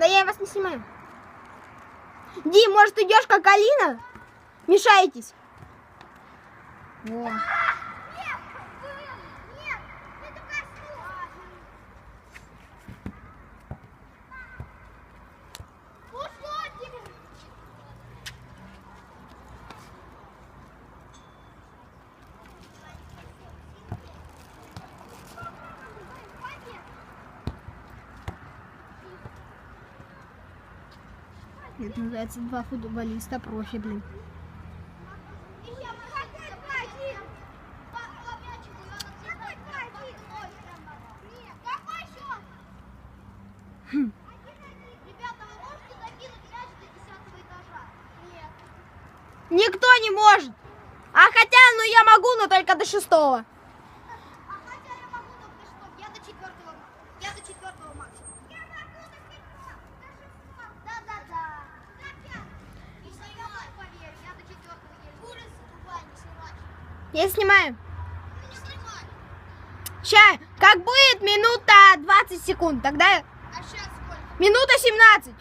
Да я вас не снимаю. Дим, может идешь как Алина? Мешаетесь. Во. Это называется два футболиста профи, блин. Ребята, вы можете закинуть мяч до 10 этажа? Нет. Никто не может. А хотя, ну я могу, но только до шестого. А хотя я могу только что, я до четвертого, я до четвертого максимум. Я могу до пятого, до шестого. Да-да-да. До пятого. И снимай, поверь, я до четвертого еле. Курица тупая, не сворачивай. Я снимаю. Ща, как будет минута 20 секунд, тогда А сейчас сколько? минута 17.